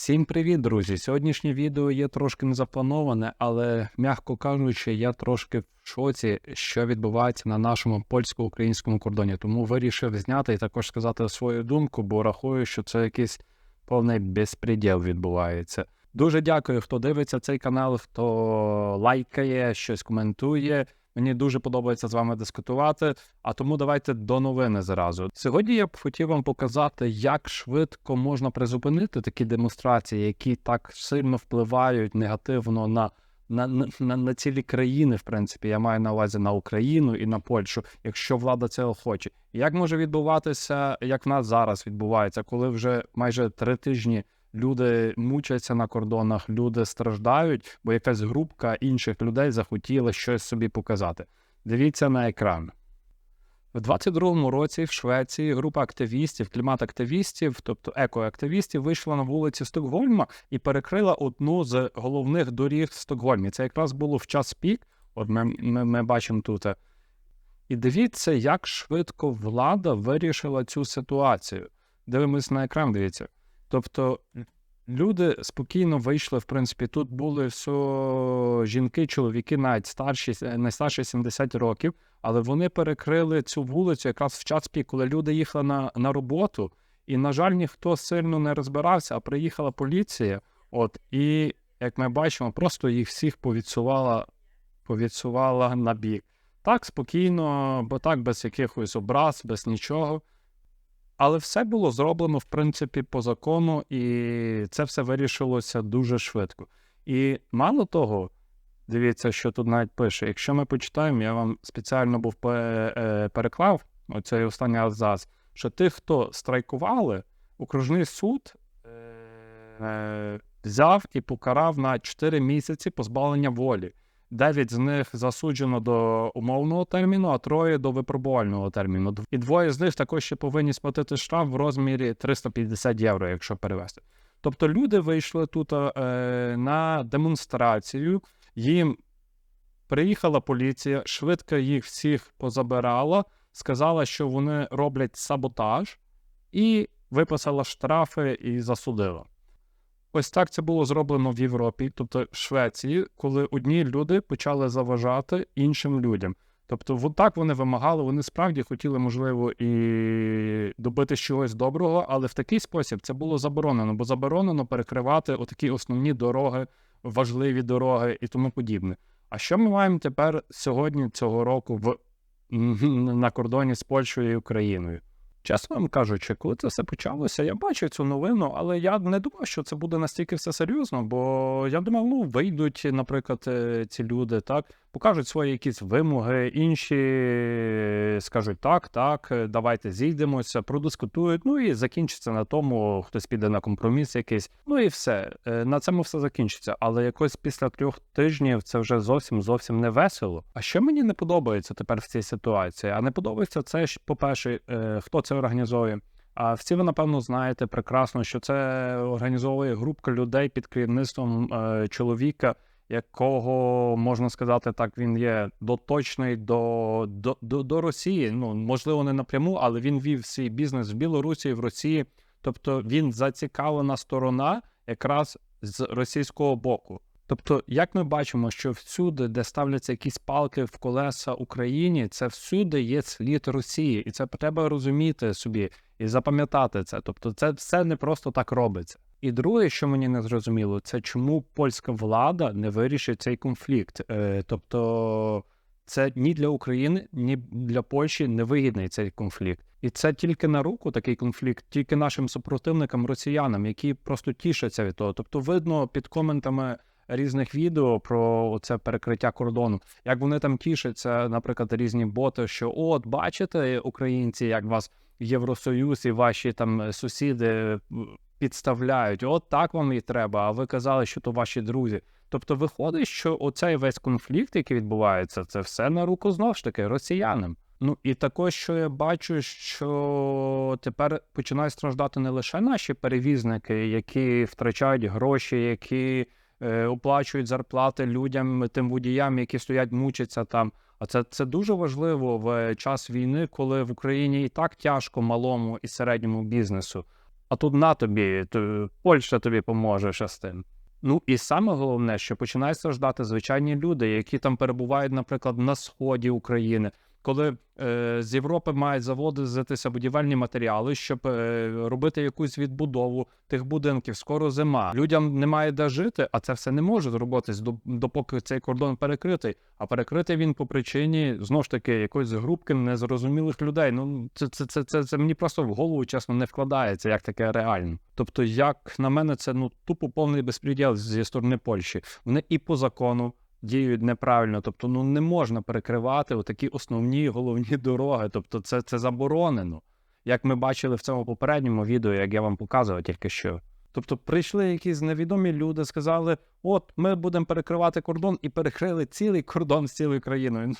Всім привіт, друзі! Сьогоднішнє відео є трошки незаплановане, але, м'яко кажучи, я трошки в шоці, що відбувається на нашому польсько-українському кордоні. Тому вирішив зняти і також сказати свою думку, бо рахую, що це якийсь повний безпреділ відбувається. Дуже дякую, хто дивиться цей канал, хто лайкає, щось коментує. Мені дуже подобається з вами дискутувати. А тому давайте до новини зразу. Сьогодні я б хотів вам показати, як швидко можна призупинити такі демонстрації, які так сильно впливають негативно на. На, на, на цілі країни, в принципі, я маю на увазі на Україну і на Польщу, якщо влада цього хоче. Як може відбуватися, як в нас зараз відбувається, коли вже майже три тижні люди мучаться на кордонах, люди страждають, бо якась групка інших людей захотіла щось собі показати. Дивіться на екран. В 22-му році в Швеції група активістів, клімат-активістів, тобто екоактивістів, вийшла на вулиці Стокгольма і перекрила одну з головних доріг в Стокгольмі. Це якраз було в час пік. От ми, ми, ми бачимо тут. І дивіться, як швидко влада вирішила цю ситуацію. Дивимось на екран, дивіться. Тобто люди спокійно вийшли, в принципі, тут були все жінки, чоловіки, навіть старші, найстарші 70 років, але вони перекрили цю вулицю якраз в час пік, коли люди їхали на, на роботу, і, на жаль, ніхто сильно не розбирався, а приїхала поліція. От, і як ми бачимо, просто їх всіх повідсувала, повідсувала на бік. Так, спокійно, бо так, без якихось образ, без нічого. Але все було зроблено, в принципі, по закону, і це все вирішилося дуже швидко. І мало того, дивіться, що тут навіть пише: якщо ми почитаємо, я вам спеціально був переклав оцей останній абзац, що тих, хто страйкували, окружний суд е, взяв і покарав на 4 місяці позбавлення волі. Дев'ять з них засуджено до умовного терміну, а троє до випробувального терміну. І двоє з них також ще повинні сплатити штраф в розмірі 350 євро, якщо перевести. Тобто люди вийшли тут е, на демонстрацію, їм приїхала поліція, швидко їх всіх позабирала, сказала, що вони роблять саботаж, і виписала штрафи і засудила. Ось так це було зроблено в Європі, тобто в Швеції, коли одні люди почали заважати іншим людям. Тобто, так вони вимагали, вони справді хотіли, можливо, і добити чогось доброго, але в такий спосіб це було заборонено, бо заборонено перекривати отакі основні дороги, важливі дороги і тому подібне. А що ми маємо тепер сьогодні цього року в на кордоні з Польщею і Україною? Чесно вам кажучи, коли це все почалося, я бачив цю новину, але я не думав, що це буде настільки все серйозно, бо я думав, ну вийдуть, наприклад, е, ці люди, так, покажуть свої якісь вимоги, інші скажуть так, так, е, давайте зійдемося, продискутують. Ну і закінчиться на тому, хтось піде на компроміс якийсь. Ну і все. Е, на цьому все закінчиться. Але якось після трьох тижнів це вже зовсім зовсім не весело. А що мені не подобається тепер в цій ситуації? А не подобається це ж, по-перше, хто це організовує. А всі ви, напевно, знаєте прекрасно, що це організовує групка людей під керівництвом е, чоловіка, якого можна сказати так, він є доточний до до, до, до Росії. Ну можливо, не напряму, але він вів свій бізнес в Білорусі в Росії. Тобто він зацікавлена сторона якраз з російського боку. Тобто, як ми бачимо, що всюди, де ставляться якісь палки в колеса Україні, це всюди є слід Росії, і це треба розуміти собі і запам'ятати це. Тобто, це все не просто так робиться. І друге, що мені не зрозуміло, це чому польська влада не вирішить цей конфлікт. Е, Тобто, це ні для України, ні для Польщі не вигідний цей конфлікт. І це тільки на руку такий конфлікт, тільки нашим супротивникам, росіянам, які просто тішаться від того. Тобто, видно під коментами різних відео про це перекриття кордону. Як вони там тішаться, наприклад, різні боти, що от бачите, українці, як вас Євросоюз і ваші там сусіди підставляють. От так вам і треба. А ви казали, що то ваші друзі. Тобто, виходить, що оцей весь конфлікт, який відбувається, це все на руку знову ж таки росіянам. Ну і також, що я бачу, що тепер починають страждати не лише наші перевізники, які втрачають гроші, які Е, оплачують зарплати людям, тим водіям, які стоять, мучаться там. А це це дуже важливо в час війни, коли в Україні і так тяжко малому і середньому бізнесу. А тут на тобі, то Польща тобі поможе ще з тим. Ну і саме головне, що починають страждати звичайні люди, які там перебувають, наприклад, на сході України, коли е, з Європи мають заводитися будівельні матеріали, щоб е, робити якусь відбудову тих будинків. Скоро зима. Людям немає де жити, а це все не може зробитись до- допоки цей кордон перекритий. А перекритий він по причині знов ж таки якоїсь групки незрозумілих людей. Ну це, це, це, це, це мені просто в голову чесно не вкладається, як таке реально. Тобто, як на мене, це ну тупо повний безпреділ зі сторони Польщі. Вони і по закону діють неправильно. Тобто, ну не можна перекривати отакі основні головні дороги. Тобто, це, це заборонено. Як ми бачили в цьому попередньому відео, як я вам показував тільки що. Тобто прийшли якісь невідомі люди, сказали: от ми будемо перекривати кордон, і перекрили цілий кордон з цілою країною.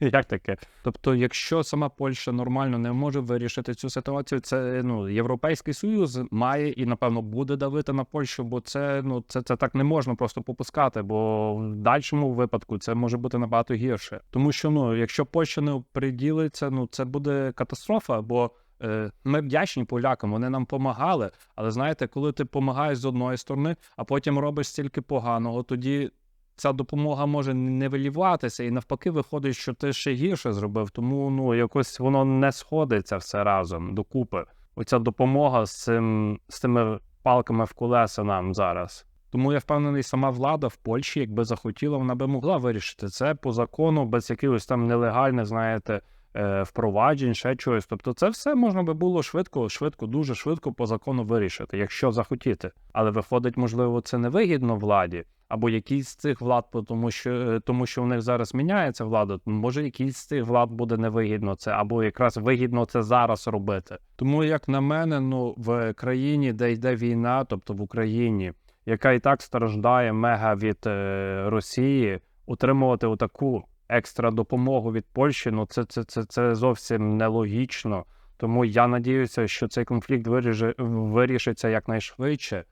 Як таке? Тобто, якщо сама Польща нормально не може вирішити цю ситуацію, це ну Європейський Союз має і напевно буде давити на Польщу, бо це ну це, це так не можна просто попускати, бо в дальшому випадку це може бути набагато гірше. Тому що ну, якщо Польща не приділиться, ну це буде катастрофа, бо. е, Ми вдячні полякам, вони нам допомагали. Але знаєте, коли ти допомагаєш з одної сторони, а потім робиш стільки поганого, тоді ця допомога може не виліватися, і навпаки, виходить, що ти ще гірше зробив. Тому ну якось воно не сходиться все разом докупи. Оця допомога з цим з тими палками в колеса нам зараз. Тому я впевнений, сама влада в Польщі, якби захотіла, вона би могла вирішити це по закону, без якихось там нелегальних, знаєте, е, впроваджень, ще чогось. Тобто, це все можна би було швидко, швидко, дуже швидко по закону вирішити, якщо захотіти. Але виходить, можливо, це невигідно владі, або якісь з цих влад, тому що е, тому що в них зараз міняється влада. Може, якісь з цих влад буде невигідно це, або якраз вигідно це зараз робити. Тому, як на мене, ну в країні, де йде війна, тобто в Україні, яка і так страждає мега від е, Росії, утримувати отаку екстра допомогу від Польщі, ну це, це, це, це зовсім нелогічно. Тому я надіюся, що цей конфлікт виріже, вирішиться якнайшвидше.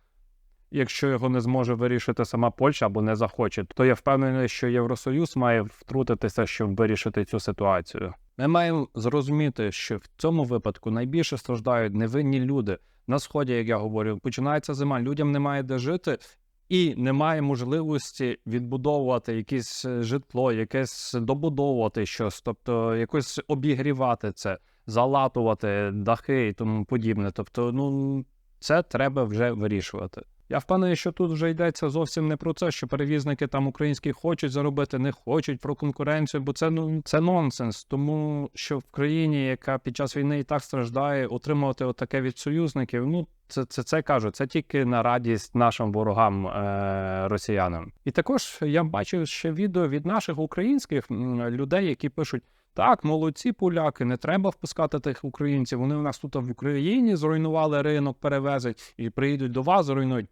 Якщо його не зможе вирішити сама Польща або не захоче, то я впевнений, що Євросоюз має втрутитися, щоб вирішити цю ситуацію. Ми маємо зрозуміти, що в цьому випадку найбільше страждають невинні люди. На сході, як я говорю, починається зима, людям немає де жити, і немає можливості відбудовувати якесь е, житло, якесь добудовувати щось, тобто якось обігрівати це, залатувати дахи і тому подібне. Тобто, ну це треба вже вирішувати. Я впевнений, що тут вже йдеться зовсім не про це, що перевізники там українські хочуть заробити, не хочуть про конкуренцію, бо це ну це нонсенс. Тому що в країні, яка під час війни і так страждає, отримувати отаке від союзників. Ну це це, це кажу, це тільки на радість нашим ворогам е, росіянам. І також я бачив ще відео від наших українських людей, які пишуть. Так, молодці поляки, не треба впускати тих українців. Вони у нас тут в Україні зруйнували ринок перевезень і приїдуть до вас, зруйнують.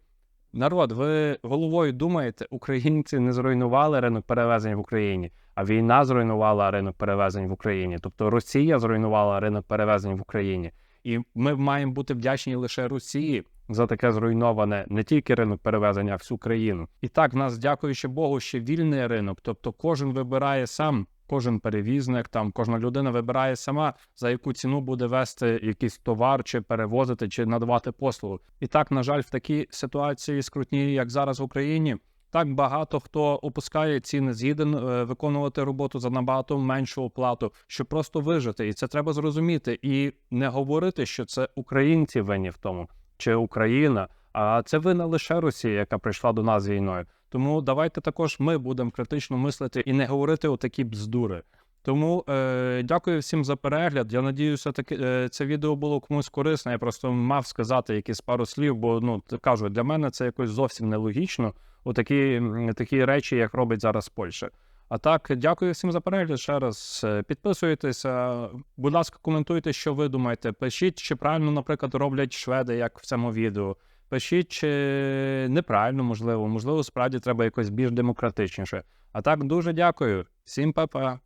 Народ, ви головою думаєте, українці не зруйнували ринок перевезень в Україні, а війна зруйнувала ринок перевезень в Україні. Тобто Росія зруйнувала ринок перевезень в Україні. І ми маємо бути вдячні лише Росії за таке зруйноване не тільки ринок перевезення, а всю країну. І так, в нас, дякуючи Богу, ще вільний ринок. Тобто кожен вибирає сам, кожен перевізник, там кожна людина вибирає сама, за яку ціну буде вести якийсь товар, чи перевозити, чи надавати послугу. І так, на жаль, в такій ситуації скрутній, як зараз в Україні. Так багато хто опускає ціни, згіден е, виконувати роботу за набагато меншу оплату, щоб просто вижити, і це треба зрозуміти, і не говорити, що це українці винні в тому, чи Україна, а це вина лише Росія, яка прийшла до нас війною. Тому давайте також ми будемо критично мислити і не говорити отакі бздури. Тому е, дякую всім за перегляд. Я надіюся, таки е, це відео було комусь корисне. Я просто мав сказати якісь пару слів, бо ну кажу, для мене це якось зовсім нелогічно. Отакі такі речі, як робить зараз Польща. А так, дякую всім за перегляд. Ще раз Е, підписуйтеся. Будь ласка, коментуйте, що ви думаєте. Пишіть, чи правильно, наприклад, роблять шведи, як в цьому відео. Пишіть, чи неправильно, можливо, можливо, справді треба якось більш демократичніше. А так, дуже дякую. Всім па-па.